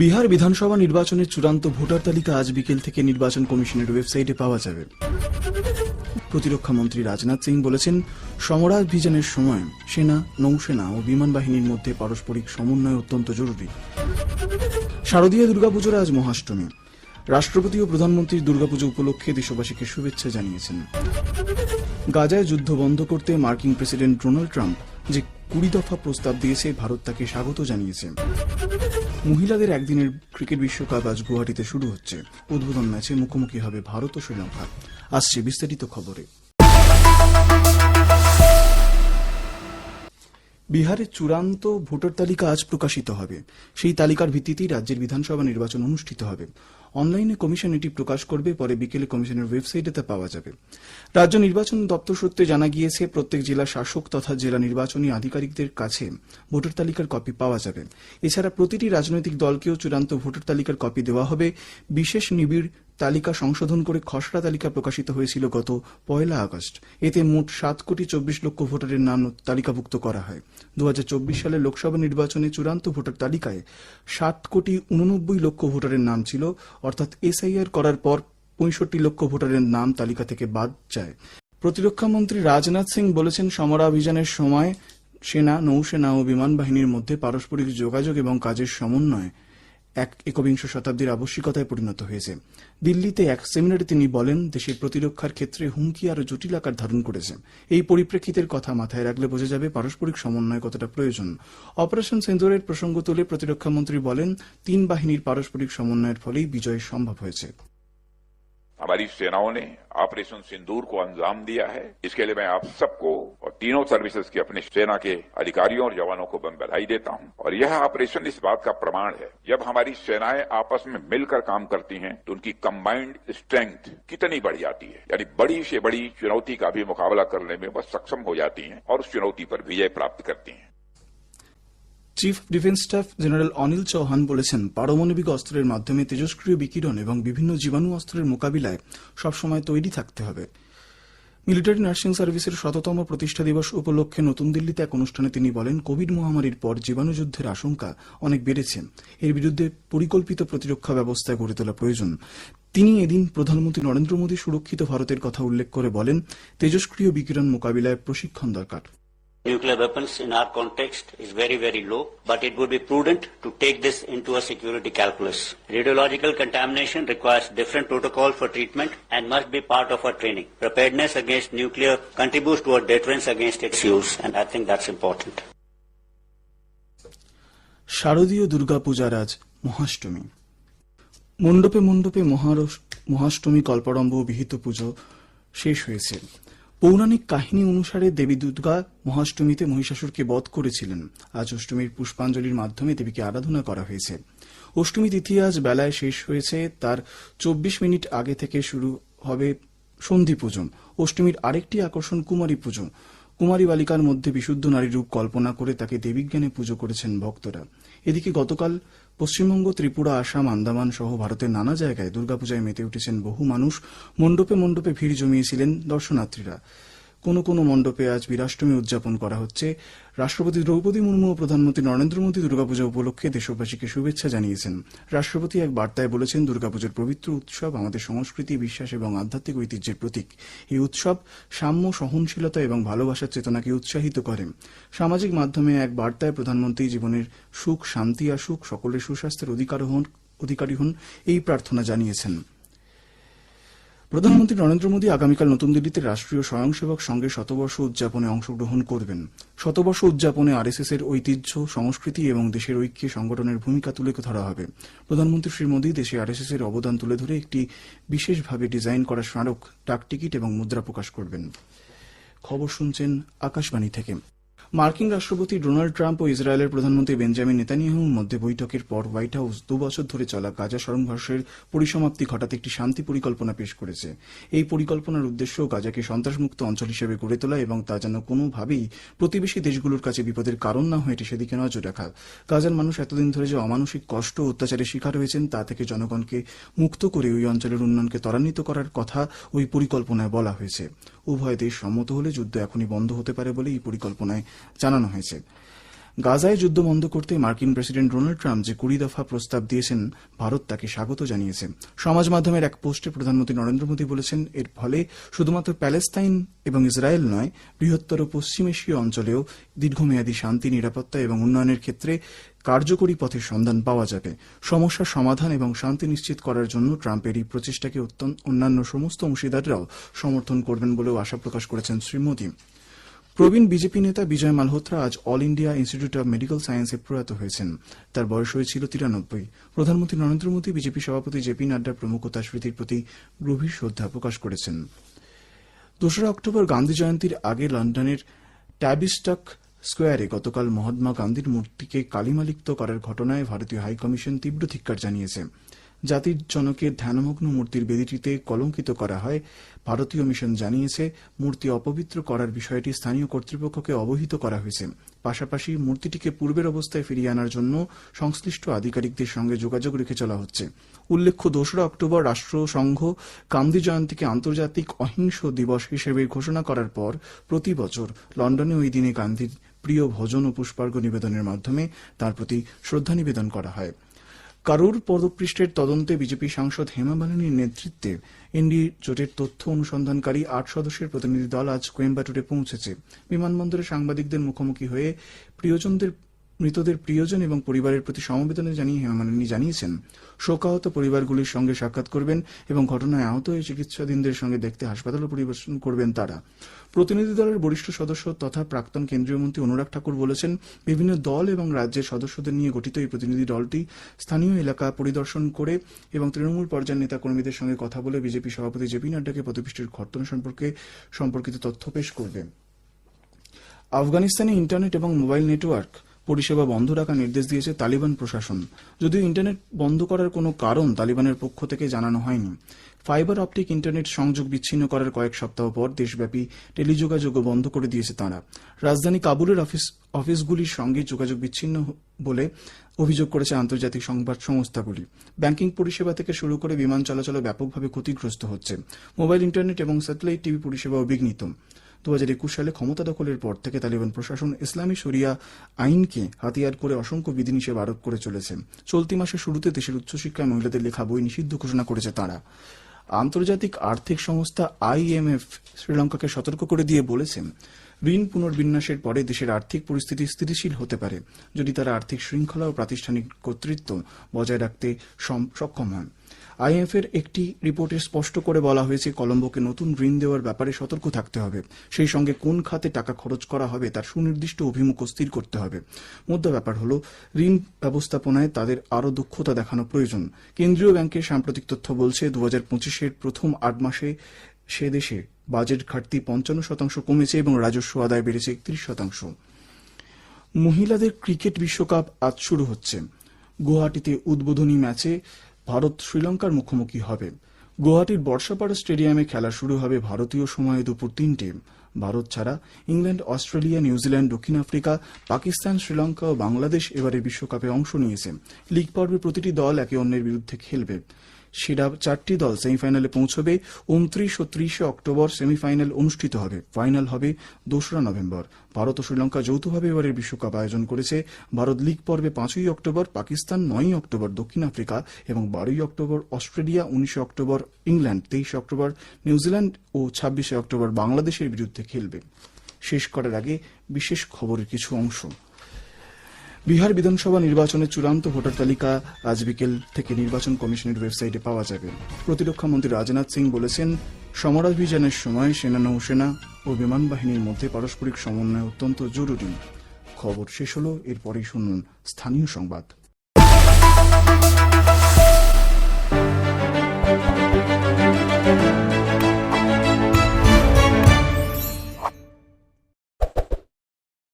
বিহার বিধানসভা নির্বাচনের চূড়ান্ত ভোটার তালিকা আজ বিকেল থেকে নির্বাচন কমিশনের ওয়েবসাইটে পাওয়া যাবে। প্রতিরক্ষা মন্ত্রী রাজনাথ সিং বলেছেন সমরাভিযানের সময় সেনা, নৌসেনা ও বিমান বাহিনীর মধ্যে পারস্পরিক সমন্বয় অত্যন্ত জরুরি। শারদীয় দুর্গাপুজোর আজ মহাষ্টমী। রাষ্ট্রপতি ও প্রধানমন্ত্রী দুর্গাপুজো উপলক্ষে দেশবাসীকে শুভেচ্ছা জানিয়েছেন। গাজায় যুদ্ধ বন্ধ করতে মার্কিন প্রেসিডেন্ট ডোনাল্ড ট্রাম্প যে কুড়ি দফা প্রস্তাব দিয়েছে, ভারত তাকে স্বাগত জানিয়েছে। মহিলাদের একদিনের ক্রিকেট বিশ্বকাপ আজ গুয়াহাটিতে শুরু হচ্ছে। উদ্বোধন ম্যাচে মুখোমুখি হবে ভারত ও শ্রীলঙ্কা। আসছে বিস্তারিত খবরে। বিহারের চূড়ান্ত ভোটার তালিকা আজ প্রকাশিত হবে। সেই তালিকার ভিত্তিতেই রাজ্যের বিধানসভা নির্বাচন অনুষ্ঠিত হবে। অনলাইনে কমিশন এটি প্রকাশ করবে, পরে বিকেলে কমিশনের ওয়েবসাইটে তা পাওয়া যাবে। রাজ্য নির্বাচন দপ্তর সূত্রে জানা গিয়েছে, প্রত্যেক জেলা শাসক তথা জেলা নির্বাচনী আধিকারিকদের কাছে ভোটার তালিকার কপি পাওয়া যাবে। এছাড়া প্রতিটি রাজনৈতিক দলকেও চূড়ান্ত ভোটার তালিকার কপি দেওয়া হবে। বিশেষ নিবিড় তালিকা সংশোধন করে খসড়া তালিকা প্রকাশিত হয়েছিল গত পয়লা আগস্ট। এতে মোট সাত কোটি চব্বিশ লক্ষ ভোটারের নাম তালিকাভুক্ত করা হয়। দু সালের লোকসভা নির্বাচনে চূড়ান্ত ভোটার তালিকায় সাত কোটি উননব্বই লক্ষ ভোটারের নাম ছিল, অর্থাৎ এসআইআর করার পর পঁয়ষট্টি লক্ষ ভোটারের নাম তালিকা থেকে বাদ যায়। প্রতিরক্ষা মন্ত্রী রাজনাথ সিং বলেছেন সমরাভিযানের সময় সেনা, নৌসেনা ও বিমান বাহিনীর মধ্যে পারস্পরিক যোগাযোগ এবং কাজের সমন্বয় এক একবিংশ শতাব্দীর আবশ্যিকতায় পরিণত হয়েছে। দিল্লিতে এক সেমিনারে তিনি বলেন, দেশের প্রতিরক্ষার ক্ষেত্রে হুমকি আরও জটিল আকার ধারণ করেছে। এই পরিপ্রেক্ষিতের কথা মাথায় রাখলে বোঝা যাবে পারস্পরিক সমন্বয় কতটা প্রয়োজন। অপারেশন সেন্দুরের প্রসঙ্গ তুলে প্রতিরক্ষা মন্ত্রী বলেন, তিন বাহিনীর পারস্পরিক সমন্বয়ের ফলেই বিজয় সম্ভব হয়েছে। हमारी सेनाओं ने ऑपरेशन सिंदूर को अंजाम दिया है। इसके लिए मैं आप सबको और तीनों सर्विसेज़ के अपने सेना के अधिकारियों और जवानों को मैं बधाई देता हूँ। और यह ऑपरेशन इस बात का प्रमाण है, जब हमारी सेनाएँ आपस में मिलकर काम करती हैं तो उनकी कंबाइंड स्ट्रेंथ कितनी बढ़ जाती है। यानी बड़ी से बड़ी चुनौती का भी मुकाबला करने में वह सक्षम हो जाती हैं और उस चुनौती पर विजय प्राप्त करती हैं। Chief defence staff general Anil Chauhan বলেছেন, পারমাণবিক অস্ত্রের মাধ্যমে তেজস্ক্রিয় বিকিরণ এবং বিভিন্ন জীবাণু অস্ত্রের মোকাবিলায় সবসময় তৈরি থাকতে হবে। মিলিটারি নার্সিং সার্ভিসের শততম প্রতিষ্ঠা দিবস উপলক্ষে নতুন দিল্লিতে এক অনুষ্ঠানে তিনি বলেন, কোভিড মহামারীর পর জীবাণু যুদ্ধের আশঙ্কা অনেক বেড়েছে। এর বিরুদ্ধে পরিকল্পিত প্রতিরক্ষা ব্যবস্থা গড়ে তোলা প্রয়োজন। তিনি এদিন প্রধানমন্ত্রী নরেন্দ্র মোদী সুরক্ষিত ভারতের কথা উল্লেখ করে বলেন তেজস্ক্রিয় বিকিরণ মোকাবিলায় প্রশিক্ষণ দরকার। Nuclear weapons in our context is very, very low, but it would be prudent to take this into a security calculus. Radiological contamination requires different protocol for treatment and must be part of our training. Preparedness against nuclear contributes to our deterrence against its use, and I think that's important. শারদীয় দুর্গাপূজার আজ মহাষ্টমী মণ্ডপে মণ্ডপে মহারস- মহাষ্টমী কল্পারম্ভ বিহিত পুজো শেষ হয়েছে পৌরাণিক কাহিনী অনুসারে দেবী দুর্গা মহাষ্টমীতে মহিষাসুরকে বধ করেছিলেন। আজ অষ্টমীর পুষ্পাঞ্জলির মাধ্যমে দেবীকে আরাধনা করা হয়েছে। অষ্টমী তিথি আজ বেলায় শেষ হয়েছে। তার চব্বিশ মিনিট আগে থেকে শুরু হবে সন্ধি পুজো। অষ্টমীর আরেকটি আকর্ষণ কুমারী পুজো। কুমারী বালিকার মধ্যে বিশুদ্ধ নারী রূপ কল্পনা করে তাকে দেবীজ্ঞানে পুজো করেছেন ভক্তরা। এদিকে গতকাল পশ্চিমবঙ্গ, ত্রিপুরা, আসাম, আন্দামান সহ ভারতের নানা জায়গায় দুর্গাপূজায় মেতে উঠেছেন বহু মানুষ। মণ্ডপে মণ্ডপে ভিড় জমিয়েছিলেন দর্শনার্থীরা। কোনো কোনো মণ্ডপে আজ বীরাষ্টমী উদযাপন করা হচ্ছে। রাষ্ট্রপতি দ্রৌপদী মুর্মু ও প্রধানমন্ত্রী নরেন্দ্র মোদী দুর্গাপূজা উপলক্ষে দেশবাসীকে শুভেচ্ছা জানিয়েছেন। রাষ্ট্রপতি এক বার্তায় বলেছেন, দুর্গাপুজোর পবিত্র উৎসব আমাদের সংস্কৃতি, বিশ্বাস এবং আধ্যাত্মিক ঐতিহ্যের প্রতীক। এই উৎসব সাম্য, সহনশীলতা এবং ভালোবাসার চেতনাকে উৎসাহিত করে। সামাজিক মাধ্যমে এক বার্তায় প্রধানমন্ত্রী জীবনের সুখ, শান্তি আসুক সকলের সুস্বাস্থ্যের অধিকার হন, অধিকারী হন, এই প্রার্থনা জানিয়েছেন। প্রধানমন্ত্রী নরেন্দ্র মোদী আগামীকাল নতুন দিল্লিতে রাষ্ট্রীয় স্বয়ংসেবক সংঘের শতবর্ষ উদযাপনে অংশগ্রহণ করবেন। শতবর্ষ উদযাপনে আরএসএস এর ঐতিহ্য, সংস্কৃতি এবং দেশের ঐক্যে সংগঠনের ভূমিকা তুলে ধরা হবে। প্রধানমন্ত্রী শ্রী মোদী দেশে আরএসএস এর অবদান তুলে ধরে একটি বিশেষভাবে ডিজাইন করা স্মারক, ডাকটিকিট এবং মুদ্রা প্রকাশ করবেন। খবর শুনছেন আকাশবাণী থেকে। মার্কিন রাষ্ট্রপতি ডোনাল্ড ট্রাম্প ও ইসরায়েলের প্রধানমন্ত্রী বেঞ্জামিন নেতানিয়াহুর মধ্যে বৈঠকের পর হোয়াইট হাউস দু বছর ধরে চলা গাজা সংঘর্ষের পরিসমাপ্তি ঘটাতে একটি শান্তি পরিকল্পনা পেশ করেছে। এই পরিকল্পনার উদ্দেশ্য গাজাকে সন্ত্রাসমুক্ত অঞ্চল হিসেবে গড়ে তোলা এবং তা যেন কোনোভাবেই প্রতিবেশী দেশগুলোর কাছে বিপদের কারণ না হয়ে এটি সেদিকে নজর রাখা। গাজার মানুষ এতদিন ধরে যে অমানসিক কষ্ট ও অত্যাচারের শিকার হয়েছেন, তা থেকে জনগণকে মুক্ত করে ওই অঞ্চলের উন্নয়নকে ত্বরান্বিত করার কথা ওই পরিকল্পনায় বলা হয়েছে। উভয় দেশ সম্মত হলে যুদ্ধ এখনই বন্ধ হতে পারে বলে এই পরিকল্পনায় জানানো হয়েছে। গাজায় যুদ্ধ বন্ধ করতে মার্কিন প্রেসিডেন্ট ডোনাল্ড ট্রাম্প যে কুড়ি দফা প্রস্তাব দিয়েছেন, ভারত তাকে স্বাগত জানিয়েছে। সমাজ মাধ্যমের এক পোস্টে প্রধানমন্ত্রী নরেন্দ্র মোদী বলেছেন, এর ফলে শুধুমাত্র প্যালেস্তাইন এবং ইসরায়েল নয়, বৃহত্তর পশ্চিম এশীয় অঞ্চলেও দীর্ঘমেয়াদী শান্তি, নিরাপত্তা এবং উন্নয়নের ক্ষেত্রে কার্যকরী পথের সন্ধান পাওয়া যাবে। সমস্যার সমাধান এবং শান্তি নিশ্চিত করার জন্য ট্রাম্পের এই প্রচেষ্টাকে অন্যান্য সমস্ত অংশীদাররাও সমর্থন করবেন বলেও আশা প্রকাশ করেছেন শ্রী মোদী। প্রবীণ বিজেপি নেতা বিজয় মালহোত্রা আজ All India Institute of Medical সায়েন্সে প্রয়াত হয়েছেন। তার বয়স হয়েছিল তিরানব্বই। প্রধানমন্ত্রী নরেন্দ্র মোদী, বিজেপি সভাপতি জেপি নাড্ডা প্রমুখ তার স্মৃতির প্রতি গভীর শ্রদ্ধা প্রকাশ করেছেন। দোসরা অক্টোবর গান্ধী জয়ন্তীর আগে লন্ডনের ট্যাবিস্টক স্কোয়ারে গতকাল মহাত্মা গান্ধীর মূর্তিকে কালিমালিপ্ত করার ঘটনায় ভারতীয় হাইকমিশন তীব্র ধিক্কার জানিয়েছে। জাতির জনকের ধ্যানমগ্ন মূর্তির বেদিটিতে কলঙ্কিত করা হয়। ভারতীয় মিশন জানিয়েছে, মূর্তি অপবিত্র করার বিষয়টি স্থানীয় কর্তৃপক্ষকে অবহিত করা হয়েছে। পাশাপাশি মূর্তিটিকে পূর্বের অবস্থায় ফিরিয়ে আনার জন্য সংশ্লিষ্ট আধিকারিকদের সঙ্গে যোগাযোগ রেখে চলা হচ্ছে। উল্লেখ্য, দোসরা অক্টোবর রাষ্ট্রসংঘ গান্ধী জয়ন্তীকে আন্তর্জাতিক অহিংস দিবস হিসেবে ঘোষণা করার পর প্রতি বছর লন্ডনে ওই দিনে গান্ধীর প্রিয় ভোজন ও পুষ্পার্ঘ নিবেদনের মাধ্যমে তার প্রতি শ্রদ্ধা নিবেদন করা হয়। কারুর পদপৃষ্ঠের তদন্তে বিজেপি সাংসদ হেমা মালিনীর নেতৃত্বে এনডি জোটের তথ্য অনুসন্ধানকারী আট সদস্যের প্রতিনিধি দল আজ কোয়েম্বাটুরে পৌঁছেছে। বিমানবন্দরে সাংবাদিকদের মুখোমুখি হয়ে প্রিয়জনদের মৃতদের প্রিয়জন এবং পরিবারের প্রতি সমবেদনা জানিয়ে হেমা মালিনী জানিয়েছেন, শোকাহত পরিবারগুলির সঙ্গে সাক্ষাৎ করবেন এবং ঘটনায় আহত হয়ে চিকিৎসাধীনদের সঙ্গে দেখতে হাসপাতালে পরিবেশন করবেন তারা। প্রতিনিধি দলের বরিষ্ঠ সদস্য তথা প্রাক্তন কেন্দ্রীয় মন্ত্রী অনুরাগ ঠাকুর বলেছেন, বিভিন্ন দল এবং রাজ্যের সদস্যদের নিয়ে গঠিত এই প্রতিনিধি দলটি স্থানীয় এলাকা পরিদর্শন করে এবং তৃণমূল পর্যায়ের নেতা কর্মীদের সঙ্গে কথা বলে বিজেপি সভাপতি জেপি নাড্ডাকে পদপিষ্টের ঘটনা সম্পর্কে সম্পর্কিত তথ্য পেশ করবে। আফগানিস্তানে ইন্টারনেট এবং মোবাইল নেটওয়ার্ক পরিষেবা বন্ধ রাখার নির্দেশ দিয়েছে তালিবান প্রশাসন। যদিও ইন্টারনেট বন্ধ করার কোনো কারণ তালিবানের পক্ষ থেকে জানানো হয়নি। ফাইবার অপটিক ইন্টারনেট সংযোগ বিচ্ছিন্ন করার কয়েক সপ্তাহ পর দেশব্যাপী টেলিযোগাযোগও বন্ধ করে দিয়েছে তারা। রাজধানী কাবুলের অফিস, অফিসগুলির সঙ্গে যোগাযোগ বিচ্ছিন্ন বলে অভিযোগ করেছে আন্তর্জাতিক সংবাদ সংস্থাগুলি। ব্যাংকিং পরিষেবা থেকে শুরু করে বিমান চলাচলও ব্যাপকভাবে ক্ষতিগ্রস্ত হচ্ছে। মোবাইল, ইন্টারনেট এবং স্যাটেলাইট টিভি পরিষেবাও বিঘ্নিত। দু হাজার একুশ সালে ক্ষমতা দখলের পর থেকে তালিবান প্রশাসন ইসলামী শরিয়া আইনকে হাতিয়ার করে অসংখ্য বিধিনিষেধ আরোপ করে চলেছে। চলতি মাসের শুরুতে দেশের উচ্চশিক্ষায় মহিলাদের লেখা বই নিষিদ্ধ ঘোষণা করেছে তারা। আন্তর্জাতিক আর্থিক সংস্থা আইএমএফ শ্রীলঙ্কাকে সতর্ক করে দিয়ে বলেছেন ঋণ পুনর্বিন্যাসের পরে দেশের আর্থিক পরিস্থিতি স্থিতিশীল হতে পারে, যদি তারা আর্থিক শৃঙ্খলা ও প্রাতিষ্ঠানিক কর্তৃত্ব বজায় রাখতে সক্ষম হয় আইএমএফ এর একটি রিপোর্টে স্পষ্ট করে বলা হয়েছে, কলম্বোকে নতুন ঋণ দেওয়ার ব্যাপারে সতর্ক থাকতে হবে। সেই সঙ্গে কোন খাতে টাকা খরচ করা হবে তার সুনির্দিষ্ট অভিমুখ স্থির করতে হবে। মুদ্রা ব্যাপার হল, ঋণ ব্যবস্থাপনায় তাদের আরও দক্ষতা দেখানো প্রয়োজন। কেন্দ্রীয় ব্যাংকের সাম্প্রতিক তথ্য বলছে দু হাজার পঁচিশের প্রথম আট মাসে সে দেশে বাজেট ঘাটতি পঞ্চান্ন শতাংশ কমেছে এবং রাজস্ব আদায় বেড়েছে একত্রিশ শতাংশ। মহিলাদের ক্রিকেট বিশ্বকাপ আজ শুরু হচ্ছে। গুয়াহাটিতে উদ্বোধনী ম্যাচে ভারত শ্রীলঙ্কার মুখোমুখি হবে। গুয়াহাটির বর্ষাপাড়া স্টেডিয়ামে খেলা শুরু হবে ভারতীয় সময়ে দুপুর তিনটে। ভারত ছাড়া ইংল্যান্ড, অস্ট্রেলিয়া, নিউজিল্যান্ড, দক্ষিণ আফ্রিকা, পাকিস্তান, শ্রীলঙ্কা ও বাংলাদেশ এবারে বিশ্বকাপে অংশ নিয়েছে। লিগ পর্বে প্রতিটি দল একে অন্যের বিরুদ্ধে খেলবে। সেরা চারটি দল সেমিফাইনালে পৌঁছবে। উনত্রিশ ও ত্রিশে অক্টোবর সেমিফাইনাল অনুষ্ঠিত হবে। ফাইনাল হবে দোসরা নভেম্বর। ভারত ও শ্রীলঙ্কা যৌথভাবে এবারের বিশ্বকাপ আয়োজন করেছে। ভারত লিগ পর্বে পাঁচই অক্টোবর, পাকিস্তান নয়ই অক্টোবর, দক্ষিণ আফ্রিকা এবং বারোই অক্টোবর অস্ট্রেলিয়া, উনিশে অক্টোবর ইংল্যান্ড, তেইশে অক্টোবর নিউজিল্যান্ড ও ছাব্বিশে অক্টোবর বাংলাদেশের বিরুদ্ধে খেলবে। শেষ করার আগে বিশেষ খবরের কিছু অংশ। বিহার বিধানসভা নির্বাচনের চূড়ান্ত ভোটার তালিকা আজ বিকেল থেকে নির্বাচন কমিশনের ওয়েবসাইটে পাওয়া যাবে। প্রতিরক্ষা মন্ত্রী রাজনাথ সিং বলেছেন, সমরাভিযানের সময় সেনা নৌসেনা ও বিমান বাহিনীর মধ্যে পারস্পরিক সমন্বয় অত্যন্ত জরুরি। খবর শেষ হলো, এরপরেই শুনুন স্থানীয় সংবাদ।